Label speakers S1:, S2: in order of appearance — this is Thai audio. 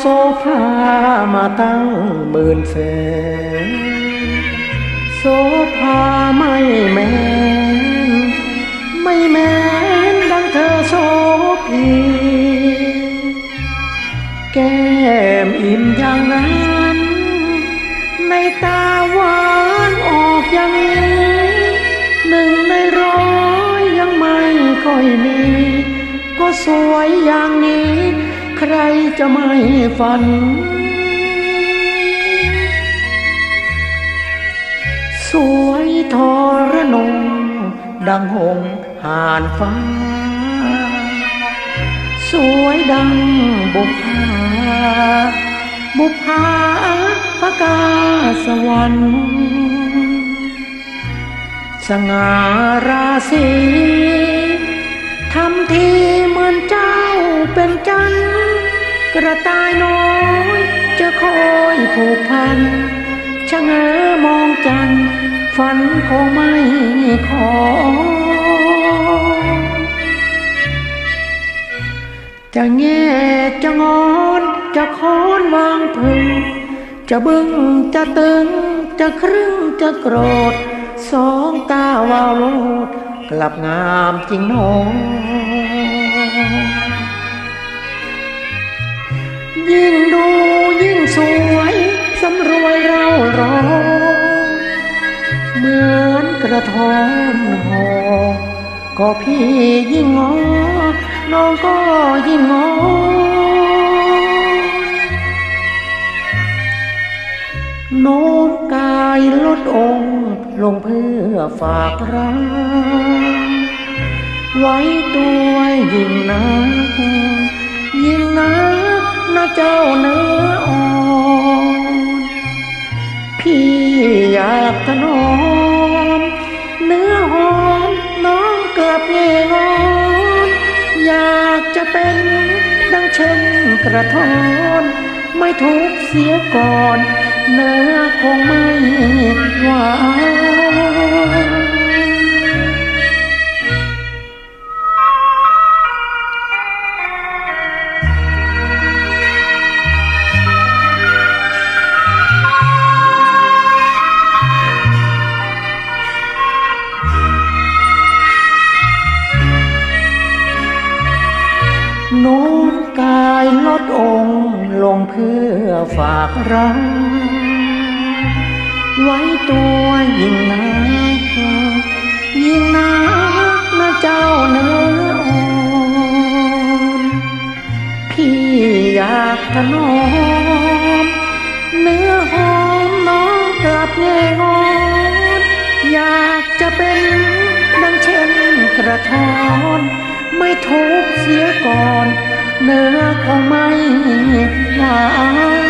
S1: โซฟามาตั้งหมื่นแสนโซฟาไม่แมนไม่แมน ใครจะไม่ฝัน สวยทอระนง ดังหงห่านฟ้า สวยดังบุพาบุพาพกาสวรรค์สง่าราศีทำทีเหมือนเจ้าเป็นจันทร์ กระต่ายน้อยจะคอยผูกพันชะเง้อมองจันฝันคงไม่ขอ จะแง่จะงอนจะค้อนวางพึง จะบึ้งจะตึง จะครึ่งจะโกรธ สองตาวาวโลด กลับงามจริงหนอ ยิ่งดูยิ่งสวยสำรวยเรารอเหมือนกระทอนหอก็พี่ยิ่งงอน้องก็ยิ่งงอโน้มกายลดองค์ลงเพื่อฝากรักไว้ตัวยิ่งนัก เจ้าเนื้ออ่อนพี่อยากถนอมเนื้อหอมน้องเกือบเงงอนอยากจะเป็นดังเช่นกระทอนไม่ทุกเสียก่อน เนื้อคงไม่หวาน กายลดองค์ลงเพื่อฝากรักไว้ตัวยิ่งนักยิ่งนักนะเจ้าเนื้ออ่อนพี่อยากถนอมเนื้อหอมน้องกลับแงงอนอยากจะเป็นดังเช่นกระทอน ไม่ทุกเสียก่อน เนื้อคงไม่หา